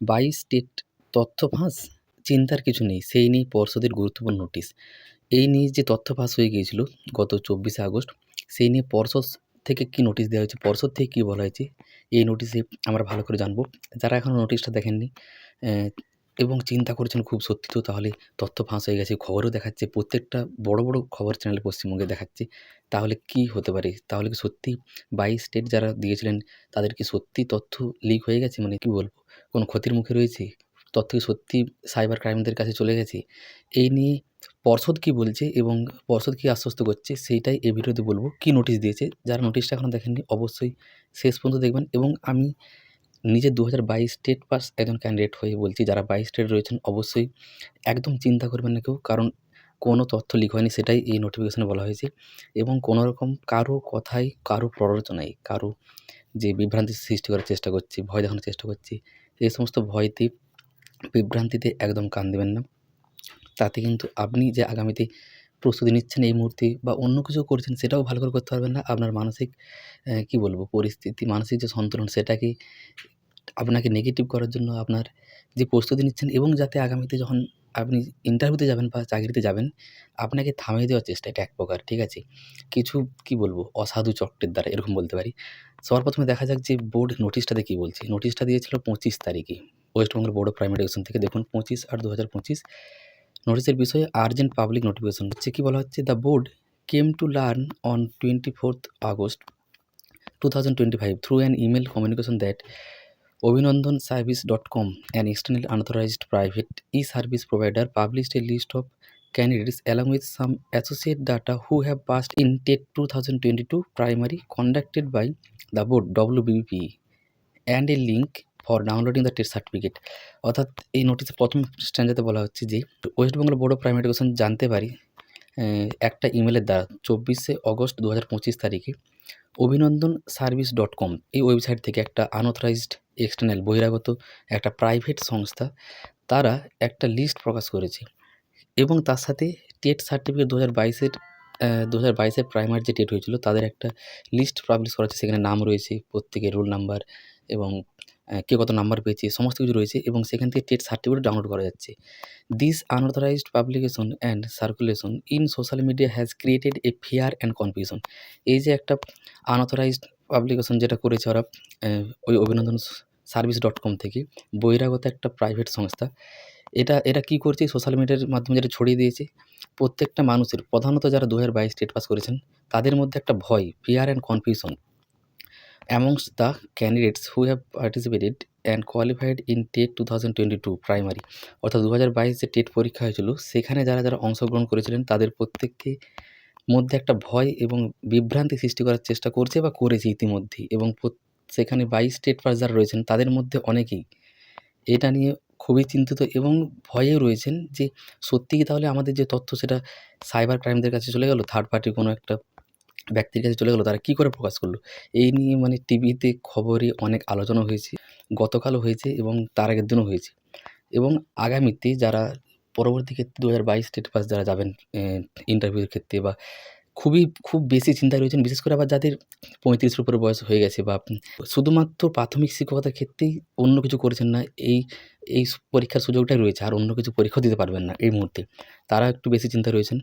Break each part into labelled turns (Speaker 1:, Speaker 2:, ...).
Speaker 1: বাইশ স্টেট তথ্য ফাঁস? চিন্তার কিছু নেই, সেই নিয়েই পর্ষদের গুরুত্বপূর্ণ নোটিশ। এই নিয়ে যে তথ্য ফাঁস হয়ে গিয়েছিল গত চব্বিশে আগস্ট, সেই নিয়ে পর্ষদ থেকে কী নোটিশ দেওয়া হয়েছে, পর্ষদ থেকে কী বলা হয়েছে, এই নোটিশে আমরা ভালো করে জানব। যারা এখনও নোটিশটা দেখেননি এবং চিন্তা করছেন খুব সত্যি তো, তাহলে তথ্য ফাঁস হয়ে গেছে, খবরও দেখাচ্ছে, প্রত্যেকটা বড় বড় খবর চ্যানেল পশ্চিমবঙ্গে দেখাচ্ছে, তাহলে কী হতে পারে? তাহলে কি সত্যি বাইশ স্টেট যারা দিয়েছিলেন, তাদের কি সত্যি তথ্য লিক হয়ে গেছে? মানে কী বলব? কোনো ক্ষতির মুখে রয়েছে? তথ্য সত্যি সাইবার ক্রাইমদের কাছে চলে গেছে? এই নিয়ে পর্ষদ কী বলছে এবং পর্ষদ কী আশ্বস্ত করছে সেইটাই এই ভিডিওতে বলব। কী নোটিশ দিয়েছে? যারা নোটিশটা এখনও দেখেননি, অবশ্যই শেষ পর্যন্ত দেখবেন এবং আমি নিজে দু হাজার বাইশ স্টেট পাস একজন ক্যান্ডিডেট হয়ে বলছি। যারা বাইশ স্টেট রয়েছেন, অবশ্যই একদম চিন্তা করবেন না কেউ, কারণ কোনো তথ্য লিক হয়নি সেটাই এই নোটিফিকেশনে বলা হয়েছে এবং কোনো রকম কারও কথাই, কারও প্ররোচনায় কারও যে বিভ্রান্তি সৃষ্টি করার চেষ্টা করছে, ভয় দেখানোর চেষ্টা করছে এই সমস্ত ভয়তে বিভ্রান্তিতে একদম কান দেবেন না। তাতে কিন্তু আপনি যে আগামীতে প্রস্তুতি নিচ্ছেন এই মুহূর্তে বা অন্য কিছু করছেন সেটাও ভালো করে করতে পারবেন না। আপনার মানসিক কি বলব, পরিস্থিতি, মানসিক যে সন্তুলন সেটাকে আপনাকে নেগেটিভ করার জন্য আপনার যে প্রস্তুতি নিচ্ছেন এবং যাতে আগামীতে যখন আপনি ইন্টারভিউতে যাবেন বা চাকরিতে যাবেন, আপনাকে থামিয়ে দেওয়ার চেষ্টা, এটা এক প্রকার, ঠিক আছে? কিছু, কি বলব, অসাধু চক্রের দ্বারা, এরকম বলতে পারি। সবার প্রথমে দেখা যাক যে বোর্ড নোটিশটাতে কী বলছে। নোটিশটা দিয়েছিল পঁচিশ তারিখে। West Bengal board of primary education থেকে দেখুন, পঁচিশ আট দু হাজার পঁচিশ। নোটিশের বিষয়ে আর্জেন্ট পাবলিক নোটিফিকেশন হচ্ছে, কী বলা হচ্ছে? The board came to learn on twenty fourth August two thousand twenty five through an email communication that Abhinandan service dot com an external unauthorised private e service provider published a list of candidates along with some associate data who have passed in TET 2022 primary conducted by the board WBP and a link for downloading the test certificate অর্থাৎ এই নোটিসের প্রথম স্ট্যান্ডাতে বলা হচ্ছে যে West Bengal board of primary education জানতে পারি একটা ইমেলের দ্বারা চব্বিশে অগস্ট দু হাজার পঁচিশ তারিখে অভিনন্দন সার্ভিস ডট কম, এই ওয়েবসাইট থেকে একটা আনঅথরাইজড এক্সটার্নাল বহিরাগত একটা প্রাইভেট সংস্থা, তারা একটা লিস্ট প্রকাশ করেছে। এবং তার সাথে টেট সার্টিফিকেট দু হাজার বাইশের দু হাজার বাইশের প্রাইমারি যে টেট হয়েছিল, তাদের একটা লিস্ট পাবলিশ করা হচ্ছে সেখানে নাম রয়েছে, প্রত্যেকের রোল নাম্বার এবং কে কত নাম্বার পেয়েছে, সমস্ত কিছু রয়েছে এবং সেখান থেকে টেট সার্টিফিকেট ডাউনলোড করা যাচ্ছে। This unauthorised publication and circulation in social media has created a fear and confusion এই যে একটা আনঅথরাইজড পাবলিকেশন যেটা করেছে ওরা ওই অভিনন্দন সার্ভিস ডট কম থেকে। বহিরাগত একটা প্রাইভেট সংস্থা। এটা এরা কী করছে? সোশ্যাল মিডিয়ার মাধ্যমে যেটা ছড়িয়ে দিয়েছে। প্রত্যেকটা মানুষের, প্রধানত যারা দু হাজার বাইশ স্টেট পাস করেছেন, তাদের মধ্যে একটা ভয় fear and confusion amongst the candidates who have participated and qualified in TET two thousand twenty two primary অর্থাৎ দু হাজার বাইশ যে টেট পরীক্ষা হয়েছিল, সেখানে যারা যারা অংশগ্রহণ করেছিলেন, তাদের প্রত্যেককে মধ্যে একটা ভয় এবং বিভ্রান্তি সৃষ্টি করার চেষ্টা করছে বা করেছে ইতিমধ্যেই। এবং সেখানে বাইশ স্টেট পাস যারা রয়েছেন, তাদের মধ্যে অনেকেই এটা নিয়ে খুবই চিন্তিত এবং ভয়েও রয়েছেন যে সত্যি কি তাহলে আমাদের যে তথ্য সেটা সাইবার ক্রাইমদের কাছে চলে গেল থার্ড পার্টি কোনো একটা ব্যক্তির কাছে চলে গেলো, তারা কী করে প্রকাশ করল? এই নিয়ে মানে টিভিতে খবরে অনেক আলোচনা হয়েছে, গতকালও হয়েছে এবং তার আগের দিনও হয়েছে এবং আগামীতে যারা পরবর্তী ক্ষেত্রে দু হাজার বাইশ স্টেট পাস যারা যাবেন ইন্টারভিউর ক্ষেত্রে বা খুবই, খুব বেশি চিন্তায় রয়েছেন। বিশেষ করে আবার যাদের পঁয়ত্রিশের উপরে বয়স হয়ে গেছে বা শুধুমাত্র প্রাথমিক শিক্ষকতার ক্ষেত্রেই অন্য কিছু করেছেন না, এই এই পরীক্ষার সুযোগটাই রয়েছে। আর অন্য কিছু পরীক্ষা দিতে পারবেন না এই মুহূর্তে। তারা একটু বেশি চিন্তায় রয়েছেন।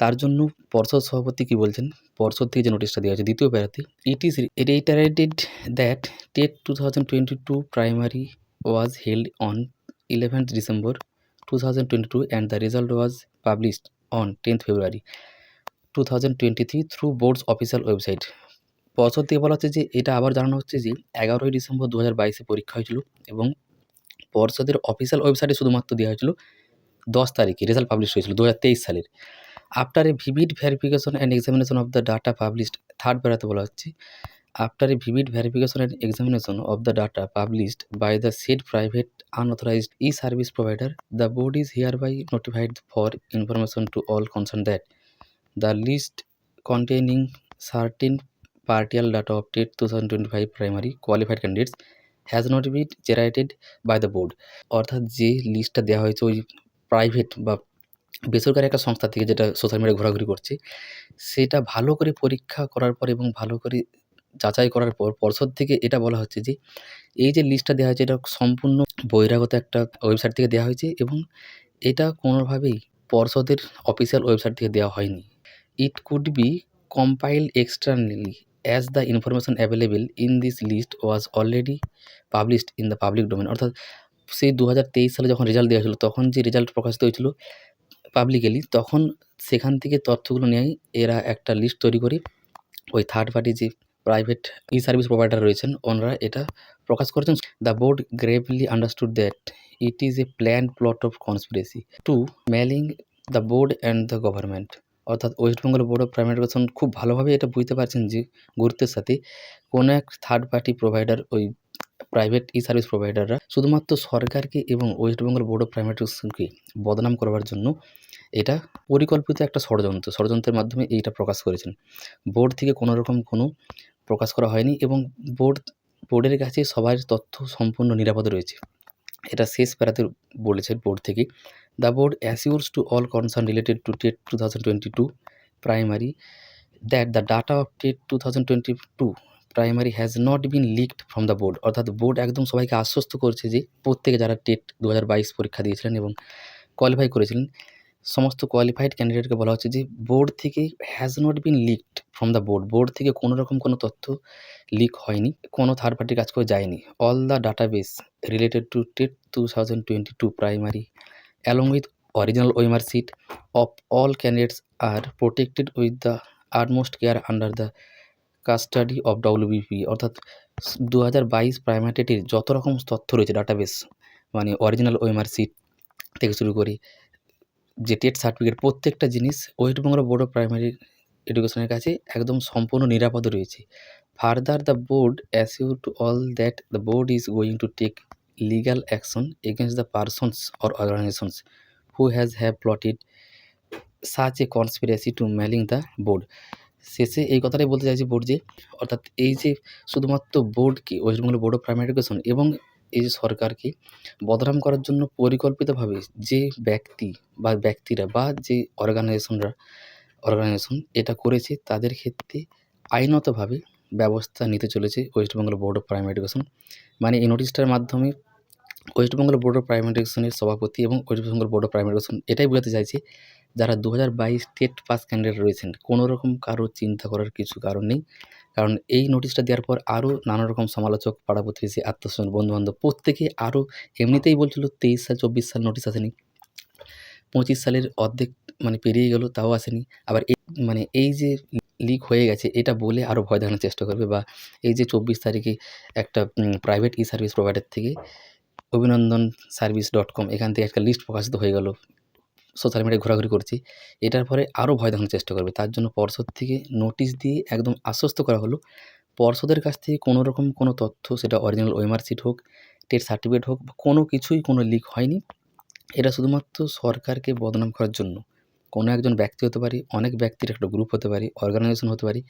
Speaker 1: তার জন্য পর্ষদ সভাপতি কী বলছেন? পর্ষদ থেকে যে নোটিশটা দেওয়া হয়েছে, দ্বিতীয় প্যারাতে it is reiterated that TET two thousand twenty two primary was held on eleventh December two thousand twenty two and the result was published on tenth February two thousand twenty three through board's official website পর্ষদ দিয়ে বলা হচ্ছে যে, এটা আবার জানানো হচ্ছে যে, এগারোই ডিসেম্বর দু হাজার বাইশে পরীক্ষা হয়েছিল এবং পর্ষদের অফিসিয়াল ওয়েবসাইটে শুধুমাত্র দেওয়া হয়েছিল দশ তারিখে রেজাল্ট পাবলিশ হয়েছিল দু হাজার তেইশ সালের। After a vivid verification and examination of the data published third বেড়াতে বলা হচ্ছে after a vivid verification and examination of the data published by the said private unauthorised e service provider the board is hereby notified for information to all concern that the list containing certain partial data of TET 2025 primary qualified candidates has not been generated by the board. অর্থাৎ যে লিস্টটা দেওয়া হয়েছে, ওই private বা বেসরকারি একটা সংস্থা থেকে যেটা সোশ্যাল মিডিয়া ঘোরাঘুরি করছে, সেটা ভালো করে পরীক্ষা করার পর এবং ভালো করে যাচাই করার পর, পর্ষদ থেকে এটা বলা হচ্ছে যে, এই যে লিস্টটা দেওয়া হয়েছে, এটা সম্পূর্ণ বহিরাগত একটা ওয়েবসাইট থেকে দেওয়া হয়েছে এবং এটা কোনোভাবেই পর্ষদের অফিসিয়াল ওয়েবসাইট থেকে দেওয়া হয়নি। It could be compiled externally, as the information available in this list was already published in the public domain. অর্থাৎ সেই দু হাজার তেইশ সালে যখন রেজাল্ট দেওয়া হয়েছিল, তখন যে রেজাল্ট প্রকাশিত হয়েছিল পাবলিকালি তখন সেখান থেকে তথ্যগুলো নিয়েই এরা একটা লিস্ট তৈরি করে ওই থার্ড পার্টি যে প্রাইভেট ই সার্ভিস প্রোভাইডার রয়েছেন, ওনারা এটা প্রকাশ করেছেন। The board gravely understood that it is a plan plot of conspiracy to malign the board and the government অর্থাৎ West Bengal board of primary education খুব ভালোভাবে এটা বুঝতে পারছেন যে গুরুত্বের সাথে কোনো এক থার্ড পার্টি প্রোভাইডার ওই প্রাইভেট ই সার্ভিস প্রোভাইডাররা শুধুমাত্র সরকারকে এবং West Bengal board of primary এডুকেশনকে বদনাম করবার জন্য এটা পরিকল্পিত একটা ষড়যন্ত্র, ষড়যন্ত্রের মাধ্যমে এইটা প্রকাশ করেছেন। বোর্ড থেকে কোনো রকম কোনো প্রকাশ করা হয়নি এবং বোর্ড বোর্ডের কাছে সবার তথ্য সম্পূর্ণ নিরাপদে রয়েছে। এটা শেষ প্যারাতে বলেছে বোর্ড থেকে। The board assures to all concern related to TET two thousand twenty two primary that the data of TET two thousand twenty two primary has not been leaked from the board অর্থাৎ board একদম সবাইকে আশ্বস্ত করছে যে প্রত্যেকে যারা TET দু হাজার বাইশ পরীক্ষা দিয়েছিলেন এবং কোয়ালিফাই করেছিলেন, সমস্ত কোয়ালিফাইড ক্যান্ডিডেটকে বলা হচ্ছে যে বোর্ড থেকে has not been leaked from the board board থেকে কোনো রকম কোনো তথ্য লিক হয়নি, কোনো থার্ড পার্টির কাজ করে যায়নি। All the database related to TET two thousand twenty two primary along with original OMR sheet of all candidates are protected with the utmost care under the custody of WBP অর্থাৎ দু হাজার বাইশ primary টেটের যত রকম তথ্য রয়েছে database মানে original OMR seat থেকে শুরু করে যে টেট সার্টিফিকেট প্রত্যেকটা জিনিস West Bengal board of primary এডুকেশনের কাছে একদম সম্পূর্ণ নিরাপদ রয়েছে। Further the board assure to all that the board is going to take legal action against the persons or organisations who has have plotted such a conspiracy to malign the board শেষে এই কথাটাই বলতে চাইছি board যে, অর্থাৎ এই যে শুধুমাত্র বোর্ডকে West Bengal board of primary education এবং এই যে সরকারকে বদনাম করার জন্য পরিকল্পিতভাবে যে ব্যক্তি বা ব্যক্তিরা বা যে অর্গানাইজেশনরা অর্গানাইজেশন এটা করেছে, তাদের ক্ষেত্রে আইনতভাবে ব্যবস্থা নিতে চলেছে West Bengal board of primary education মানে এই নোটিশটার মাধ্যমে West Bengal board of primary এডুকেশনের সভাপতি এবং West Bengal board of primary education এটাই বোঝাতে চাইছে যারা দু হাজার বাইশ টেট পাস ক্যান্ডিডেট রয়েছেন, কোনো রকম কারও চিন্তা করার কিছু কারণ নেই। কারণ এই নোটিশটা দেওয়ার পর আরও নানা রকম সমালোচক পাড়া প্রতিবেশী আত্মীয়স্বজন, বন্ধুবান্ধব, প্রত্যেকে আরও এমনিতেই বলছিল তেইশ সাল, চব্বিশ সাল নোটিশ আসেনি। পঁচিশ সালের অর্ধেক মানে পেরিয়ে গেল, তাও আসেনি। আবার এই মানে এই যে লিক হয়ে গেছে, এটা বলে আরও ভয় দেখানোর চেষ্টা করবে বা এই যে চব্বিশ তারিখে একটা প্রাইভেট ই সার্ভিস প্রোভাইডার থেকে অভিনন্দন সার্ভিস ডট কম এখান থেকে একটা লিস্ট প্রকাশিত হয়ে গেল। সোশ্যাল মিডিয়ায় ঘোরাঘুরি করছি। এটার পরে আরও ভয় দেখানোর চেষ্টা করবে। তার জন্য পর্ষদ থেকে নোটিশ দিয়ে একদম আশ্বস্ত করা হলো। পর্ষদের কাছ থেকে কোনো রকম কোনো তথ্য, সেটা অরিজিনাল ওয়েমার সিট হোক টেট সার্টিফিকেট হোক কোনো কিছুই কোনো লিক হয়নি। এটা শুধুমাত্র সরকারকে বদনাম করার জন্য। কোনো একজন ব্যক্তি হতে পারে, অনেক ব্যক্তির একটা গ্রুপ হতে পারে অর্গানাইজেশন হতে পারে।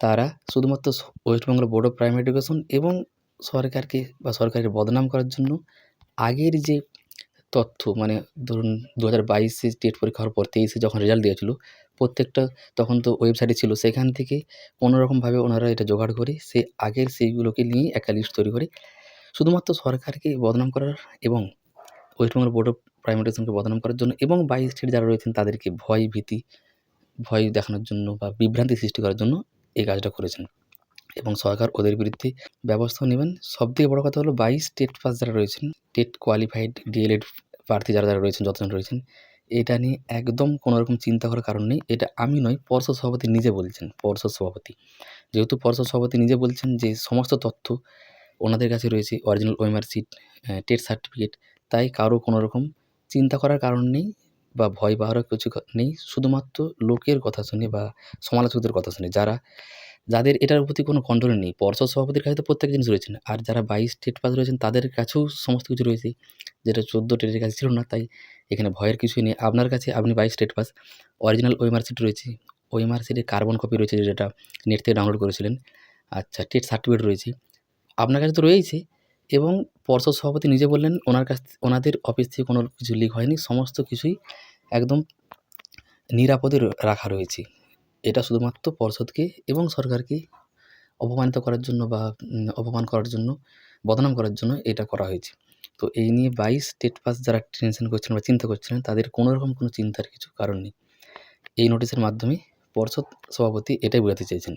Speaker 1: তারা শুধুমাত্র West Bengal board of primary education এবং সরকারকে বা সরকারের বদনাম করার জন্য আগের যে তথ্য মানে ধরুন দু হাজার বাইশে টেট পরীক্ষা হওয়ার পর তেইশে যখন রেজাল্ট দিয়েছিল, প্রত্যেকটা তখন তো ওয়েবসাইটে ছিল, সেখান থেকে কোনো রকমভাবে ওনারা এটা জোগাড় করে, সে আগের সেইগুলোকে নিয়ে একটা লিস্ট তৈরি করে। শুধুমাত্র সরকারকে বদনাম করার এবং West Bengal board of primary এডুকেশনকে বদনাম করার জন্য এবং বাইশ স্টেট যারা রয়েছেন, তাদেরকে ভয় ভীতি, ভয় দেখানোর জন্য বা বিভ্রান্তি সৃষ্টি করার জন্য এই কাজটা করেছেন। এবং সরকার ওদের বিরুদ্ধে ব্যবস্থাও নেবেন। সবথেকে বড় কথা হলো বাইশ টেট পাস যারা রয়েছেন টেট কোয়ালিফাইড ডিএলএড প্রার্থী যারা যারা রয়েছেন, যতজন রয়েছেন, এটা নিয়ে একদম কোনো রকম চিন্তা করার কারণ নেই। এটা আমি নয়, পর্ষদ সভাপতি নিজে বলছেন, পর্ষদ সভাপতি। যেহেতু পর্ষদ সভাপতি নিজে বলছেন যে সমস্ত তথ্য ওনাদের কাছে রয়েছে original OMR seat TET certificate তাই কারও কোনো রকম চিন্তা করার কারণ নেই বা ভয় পাওয়ারও কিছু নেই। শুধুমাত্র লোকের কথা শুনে বা সমালোচকদের কথা শুনে, যারা যাদের এটার প্রতি কোনো কন্ট্রোল নেই। পর্ষদ সভাপতির কাছে তো প্রত্যেক জিনিস রয়েছেন আর যারা বাইশ স্টেট পাস রয়েছেন, তাদের কাছেও সমস্ত কিছু রয়েছে। যেটা চোদ্দ টেটের কাছে ছিল না, তাই এখানে ভয়ের কিছুই নেই। আপনার কাছে আপনি বাইশ TET pass original OMR sheet রয়েছে। ওয়েমার সিটের কার্বন কপি রয়েছে, যেটা নেট থেকে ডাউনলোড করেছিলেন। আচ্ছা টেট সার্টিফিকেট রয়েছে। আপনার কাছে তো রয়েছে এবং পর্ষদ সভাপতি নিজে বললেন, ওনার কাছ, ওনাদের অফিস থেকে কোনো কিছু লিক হয়নি। সমস্ত কিছুই একদম নিরাপদে রাখা রয়েছে। এটা শুধুমাত্র পর্ষদকে এবং সরকারকে অপমানিত করার জন্য বা অপমান করার জন্য, বদনাম করার জন্য এটা করা হয়েছে। তো এই নিয়ে ২২ স্টেট পাস যারা টেনশন করছিলেন বা চিন্তা করছিলেন তাদের কোনো রকম কোনো চিন্তার কিছু কারণ নেই। এই নোটিশের মাধ্যমে পর্ষদ সভাপতি এটাই বোঝাতে চেয়েছেন।